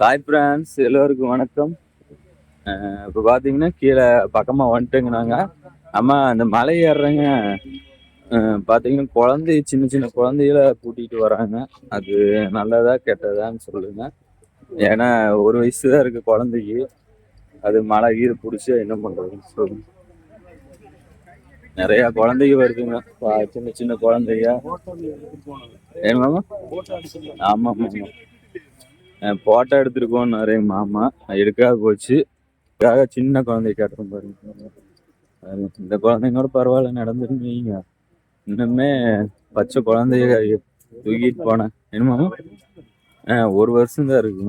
Hi France எல்லோருக்கும் வணக்கம். இப்போ பார்த்தீங்கன்னா கீழே பக்கமாக வந்துட்டேங்க நாங்கள் அம்மா அந்த மலை ஏறுறேங்க பார்த்தீங்கன்னா குழந்தை சின்ன சின்ன குழந்தைகள கூட்டிகிட்டு வராங்க. அது நல்லதா கெட்டதான்னு சொல்லுங்க. ஏன்னா ஒரு வயசு தான் இருக்குது குழந்தைக்கு. அது மழை ஈடு பிடிச்சி என்ன பண்ணுறதுன்னு சொல்லுங்க. நிறைய குழந்தைங்க வருதுங்க. சின்ன சின்ன குழந்தைங்க. ஏமாமா ஆமாம் ஆமாம் போட்டோ எடுத்துருக்கோம் நிறைய மாமா. எடுக்காத போச்சு. அதுக்காக சின்ன குழந்தை கேட்டோம் பாருங்க. இந்த குழந்தைங்களோட பரவாயில்ல நடந்துருந்தீங்க. இன்னுமே பச்சை குழந்தைய தூக்கிட்டு போனேன். என்னமா ஆ ஒரு வருஷம் தான் இருக்கு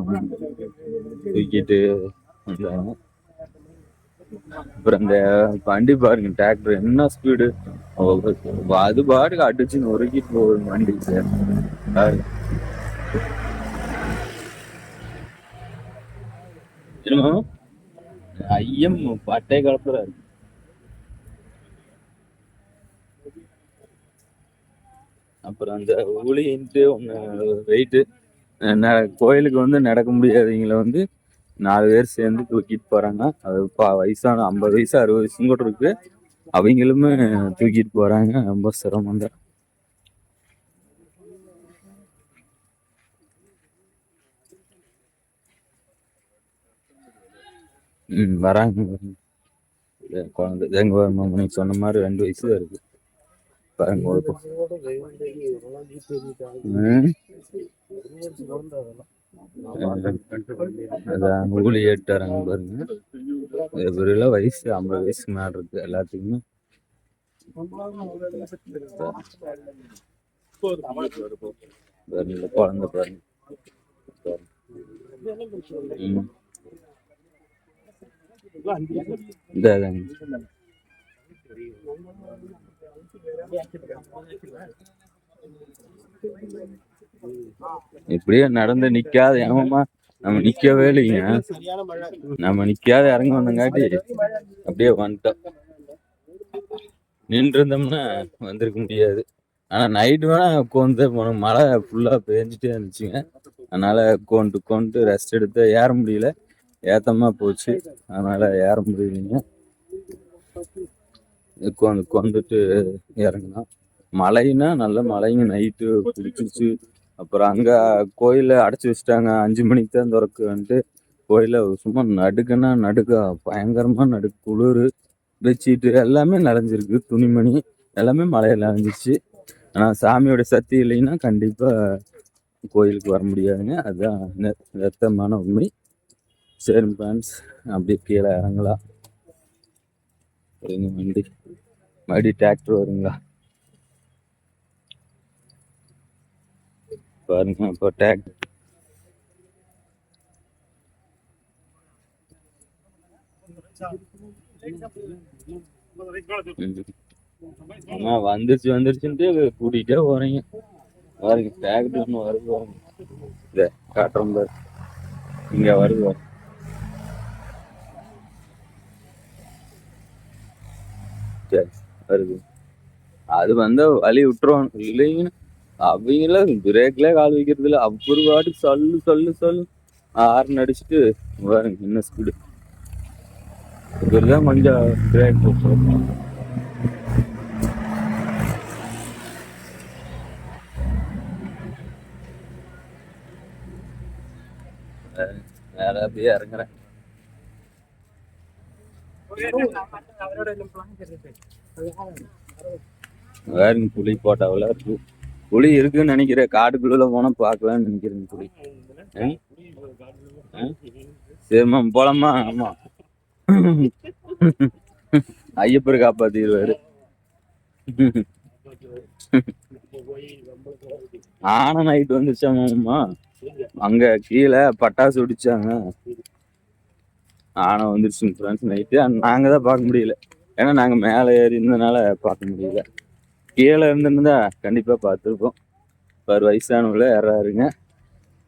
தூக்கிட்டு வந்தாங்க. அப்புறம் இந்த வண்டி பாருங்க டிராக்டர் என்ன ஸ்பீடு அது பாட்டுக்கு அடிச்சு நொறுக்கிட்டு போகுது வண்டி சார் என்னமா ஐயம் பட்டை கலப்புற இருக்கு அப்புறம் அந்த ஊழின்ட்டு ஒன்று வெயிட்டு கோயிலுக்கு வந்து நடக்க முடியாதவங்கள வந்து நாலு பேர் சேர்ந்து தூக்கிட்டு போறாங்க. அது பா வயசான ஐம்பது வயசு அறுபது வயசு கூட இருக்கு. அவங்களுமே தூக்கிட்டு போறாங்க. ரொம்ப சிரமம் தான். ம் வராங்க. குழந்தை எங்க மாமா சொன்ன மாதிரி ரெண்டு வயசு தான் இருக்கு. பாருங்க அதான் ஊழி ஏட்டாராங்க பாருங்க. இவரெல்லாம் வயசு ஐம்பது வயசுக்கு மேல இருக்கு எல்லாத்துக்குமே. குழந்தை பாருங்க. ம். இந்த இப்படியே நடந்து நிக்காத ஏமாமா நம்ம நிக்கவே இல்லைங்க. நம்ம நிக்காத இறங்க வந்தங்காட்டி அப்படியே வந்துட்டோம். நின்று இருந்தோம்னா வந்திருக்க முடியாது. ஆனா நைட்டு வேணா உட்காந்து போனோம். மழை ஃபுல்லா பெஞ்சிட்டே இருந்துச்சுங்க. அதனால உட்காந்து உட்காந்து ரெஸ்ட் எடுத்து ஏற முடியல. ஏத்தமா போச்சு. அதனால ஏற முடியலைங்க. உட்காந்து உட்காந்துட்டு இறங்கினா. மழைன்னா நல்ல மழைங்க. நைட்டு பிடிச்சிருச்சு. அப்புறம் அங்கே கோயில அடைச்சி வச்சுட்டாங்க. அஞ்சு மணிக்கு தான் திறக்குன்ட்டு கோயில சும்மா நடுக்குன்னா நடுக்கா. பயங்கரமாக நடுக்கு குளிர் பெட்ஷீட்டு எல்லாமே நனைஞ்சிருக்கு துணிமணி எல்லாமே மழையில் நனைஞ்சிச்சு ஆனால் சாமியோட சக்தி இல்லைன்னா கண்டிப்பாக கோயிலுக்கு வர முடியாதுங்க. அதுதான் நெத்தமான உண்மை. சரி ஃப்ரெண்ட்ஸ் அப்படியே கீழே இறங்கலாம் இருங்க வண்டி. மறுபடியும் டிராக்டர் வருங்களா? பாருங்க இப்போ டிராக்டர் ஆமா வந்துருச்சு வந்துருச்சுன்ட்டு கூட்டிகிட்டே போறீங்க. பாருங்க டிராக்டர் ஒன்று வருது பாருங்க இந்த காட்டுறோம் பாரு. இங்க வருது பாருங்க. வருது அது வந்தா வழி விட்டுருவாங்க இல்லைங்கன்னு அவங்கள பிரேக்ல கால் வைக்கிறது இல்ல. அப்புறம் பாட்டுக்கு சொல்லு சொல்லு சொல்லு. ஆறுன்னு அடிச்சுட்டு பாருங்க என்ன ஸ்பீடு இப்படிதான் கொஞ்சம் பிரேக் போட்டு வேற அப்படியே இறங்குறேன். வேற புலி போட்டாவில் புளி புலி இருக்குன்னு நினைக்கிறேன். காட்டுக்குள்ள போனா பார்க்கலாம்னு நினைக்கிறேன் புலி. சரிம்மா போலாமா? ஆமா. ஐயப்பர் காப்பாத்திடுவாரு. ஆன நைட் வந்துச்சாமாம்மா அங்க கீழே பட்டாசு வெடிச்சாங்க. ஆனால் வந்துருச்சு ஃப்ரெண்ட்ஸ் நைட்டு நாங்கள் தான் பார்க்க முடியல. ஏன்னா நாங்கள் மேலே ஏறி இருந்தனால பார்க்க முடியல. கீழே இருந்திருந்தா கண்டிப்பாக பார்த்துருப்போம். ஒரு வயசானவங்கள ஏறாருங்க.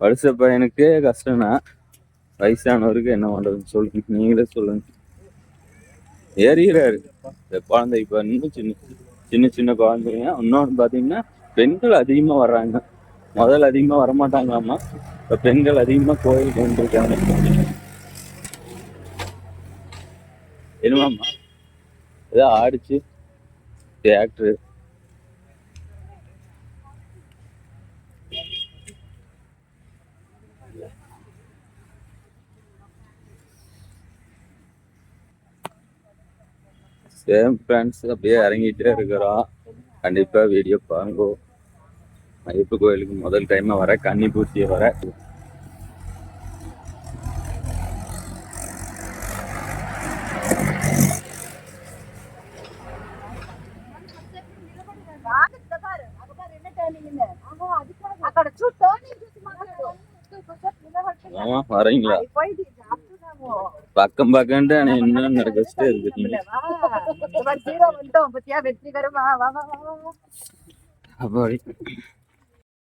வருஷ பையனுக்கு கஷ்டம்னா வயசானவருக்கு என்ன பண்ணுறதுன்னு சொல்லுங்க. நீங்களே சொல்லுங்க. ஏறிகிறாரு இந்த குழந்தை இப்போ இன்னும் சின்ன சின்ன சின்ன குழந்தைங்க. இன்னொன்று பார்த்தீங்கன்னா பெண்கள் அதிகமாக வர்றாங்க. முதல்ல அதிகமாக வரமாட்டாங்களாமா? இப்போ பெண்கள் அதிகமாக கோயிலுக்கு வந்துருக்காங்க. என்னமாம்மா ஏதோ ஆடிச்சு. தியேட்டரு சேம் ஃப்ரெண்ட்ஸ் அப்படியே இறங்கிட்டே இருக்கிறோம். கண்டிப்பாக வீடியோ பாருங்க. ஐயப்ப கோயிலுக்கு முதல் டைமாக வர கன்னி பூச்சியை வர. வரீங்களா? பக்கம் பக்கம்ட்டு ஆனா என்ன நடக்கஸ்டே இருக்கு அப்படி